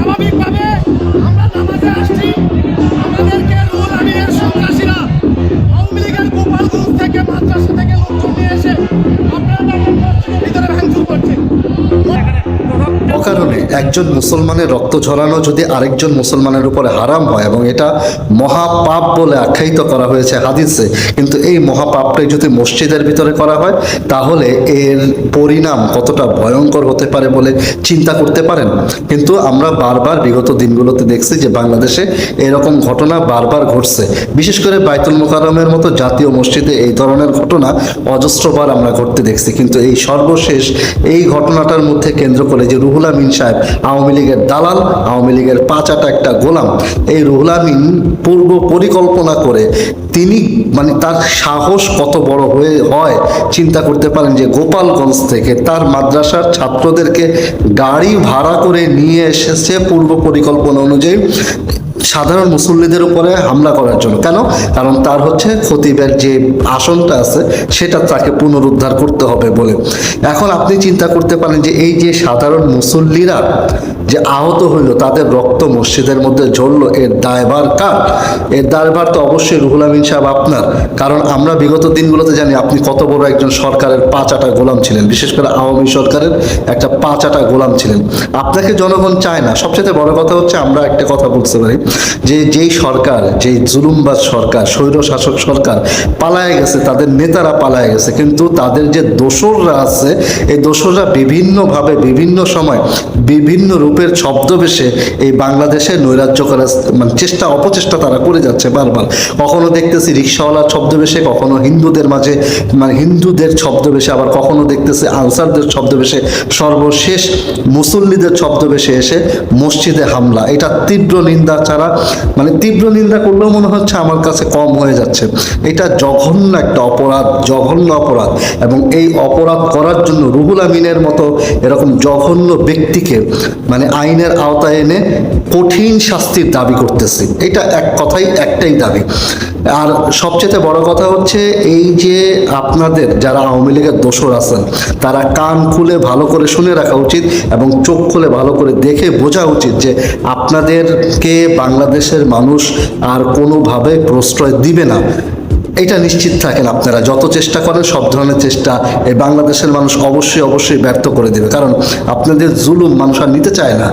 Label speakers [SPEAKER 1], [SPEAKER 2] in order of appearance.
[SPEAKER 1] স্বাভাবিকভাবে
[SPEAKER 2] একজন মুসলমানের রক্ত ঝরানো যদি আরেকজন মুসলমানের উপরে হারাম হয় এবং এটা মহাপাপ বলে আখ্যায়িত করা হয়েছে হাদিসে, কিন্তু এই মহাপাপটাই যদি মসজিদের ভিতরে করা হয়, তাহলে এর পরিণাম কতটা ভয়ঙ্কর হতে পারে বলে চিন্তা করতে পারেন। কিন্তু আমরা বারবার বিগত দিনগুলোতে দেখছি যে বাংলাদেশে এরকম ঘটনা বারবার ঘটছে। বিশেষ করে বাইতুল মোকারমের মতো জাতীয় মসজিদে এই ধরনের ঘটনা অজস্রবার আমরা ঘটতে দেখছি। কিন্তু এই সর্বশেষ এই ঘটনাটার মধ্যে কেন্দ্র করে যে রুহুল আমিন সাহেব আওয়ামী লীগের দালাল, আওয়ামী লীগের পাঁচাটা একটা গোলাম। এই রুহুল আমিন পূর্ব পরিকল্পনা করে তিনি মানে তার সাহস কত বড় হয়ে হয় চিন্তা করতে পারেন যে গোপালগঞ্জ থেকে তার মাদ্রাসার ছাত্রদেরকে গাড়ি ভাড়া করে নিয়ে এসেছে পূর্ব পরিকল্পনা অনুযায়ী। সাধারণ মুসল্লিদের উপরে হামলা করার জন্য। কেন? কারণ তার হচ্ছে খতিবের যে আসনটা আছে, সেটা তাকে পুনরুদ্ধার করতে হবে বলে। এখন আপনি চিন্তা করতে পারেন যে এই যে সাধারণ মুসল্লিরা যে আহত হইল, তাদের রক্ত মসজিদের মধ্যে ঝরলো, এর দায়ভার কার? এর দায়ভার তো অবশ্যই রুহুল আমিন সাহেব আপনার। কারণ আমরা বিগত দিনগুলোতে জানি আপনি কত বড় একজন সরকারের পাঁচাটা গোলাম ছিলেন। বিশেষ করে আওয়ামী সরকারের একটা পাঁচাটা গোলাম ছিলেন। আপনাকে জনগণ চায় না। সবচেয়ে বড় কথা হচ্ছে আমরা একটা কথা বলতে পারি। যে যেই সরকার, যেই জুলুমবাজ সরকার স্বৈর শাসক সরকার পালায় গেছে, তাদের নেতারা পালায় গেছে, কিন্তু তাদের যে দোসররা আছে, এই দোসররা বিভিন্নভাবে, বিভিন্ন সময় বিভিন্ন রূপের ছদ্মবেশে এই বাংলাদেশে নৈরাজ্য করার মানে চেষ্টা, অপচেষ্টা তারা করে যাচ্ছে বারবার। কখনো দেখতেছি রিক্সাওয়ালার ছদ্মবেশে, কখনো হিন্দুদের মাঝে মানে হিন্দুদের ছদ্মবেশে, আবার কখনো দেখতেছি আনসারদের ছদ্মবেশে, সর্বশেষ মুসল্লিদের ছদ্মবেশে এসে মসজিদে হামলা। এটা তীব্র নিন্দা ছাড়া মানে তীব্র নিন্দা করলেও মনে হচ্ছে আমার কাছে কম হয়ে যাচ্ছে। এটা জঘন্য একটা অপরাধ, জঘন্য অপরাধ। এবং এই অপরাধ করার জন্য রুহুল আমিনের মতো এরকম জঘন্য ব্যক্তিকে মানে আইনের আওতায় এনে কঠিন শাস্তির দাবি করতেছি। এটা এক কথাই, একটাই দাবি। আর সবচেয়ে বড় কথা হচ্ছে এই যে আপনাদের যারা আওয়ামী লীগের দোষর আছেন, তারা কান খুলে ভালো করে শুনে রাখা উচিত এবং চোখ খুলে ভালো করে দেখে বোঝা উচিত যে আপনাদেরকে বাংলাদেশের মানুষ আর কোনোভাবে প্রশ্রয় দিবে না। এটা নিশ্চিত থাকেন আপনারা। যত চেষ্টা করেন, সব ধরনের চেষ্টা এই বাংলাদেশের মানুষ অবশ্যই অবশ্যই ব্যর্থ করে দেবে। কারণ আপনাদের জুলুম মানুষ আর নিতে চায় না।